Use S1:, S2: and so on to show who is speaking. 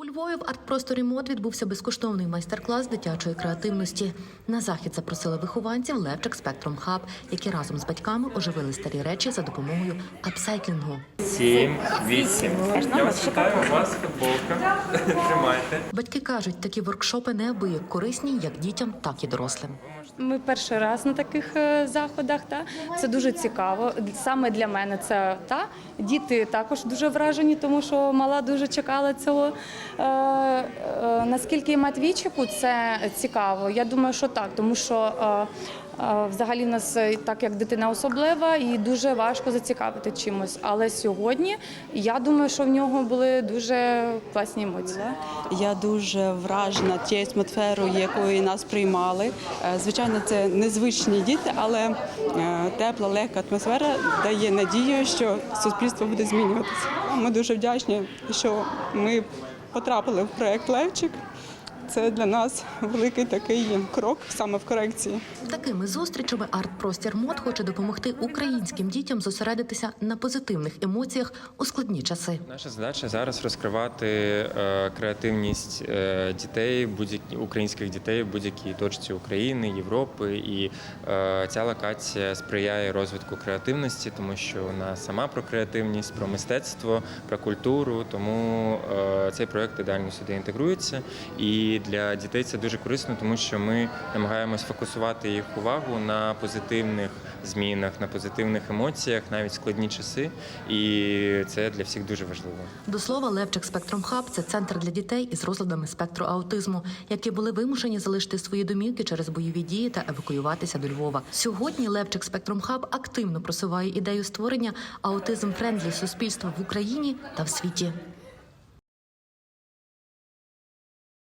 S1: У Львові в арт-просторі мод відбувся безкоштовний майстер-клас дитячої креативності. На захід запросили вихованців Левчик Спектрум Хаб, які разом з батьками оживили старі речі за допомогою апсайклінгу.
S2: Сім, вісім. Я вас вітаю, у вас футболка. Тримайте.
S1: Батьки кажуть, такі воркшопи неабияк корисні як дітям, так і дорослим.
S3: Ми перший раз на таких е, заходах. Та це дуже цікаво. Саме для мене це та діти також дуже вражені, тому що мала дуже чекала цього. Наскільки Матвійчику це цікаво? Я думаю, що так, тому що. Е, е, Взагалі, в нас е, так як дитина особлива і дуже важко зацікавити чимось. Але сьогодні я думаю, що в нього були дуже класні емоції.
S4: Я дуже вражена тією атмосферою, якою нас приймали. Звичайно, це незвичні діти, але тепла, легка атмосфера дає надію, що суспільство буде змінюватися. Ми дуже вдячні, що ми потрапили в проект Левчик. Це для нас великий такий крок саме в корекції.
S1: Такими зустрічами арт-простір мод хоче допомогти українським дітям зосередитися на позитивних емоціях у складні часи.
S2: Наша задача зараз розкривати е, креативність е, дітей, будь-які українських дітей в будь-якій точці України, Європи. І е, ця локація сприяє розвитку креативності, тому що вона сама про креативність, про мистецтво, про культуру. Тому цей проект ідеально сюди інтегрується. І для дітей це дуже корисно, тому що ми намагаємось фокусувати їх увагу на позитивних змінах, на позитивних емоціях, навіть складні часи. І це для всіх дуже важливо.
S1: До слова, Левчик Спектрум Хаб це центр для дітей із розладами спектру аутизму, які були вимушені залишити свої домівки через бойові дії та евакуюватися до Львова. Сьогодні Левчик Спектрум Хаб активно просуває ідею створення аутизм френдлі суспільства в Україні та в світі.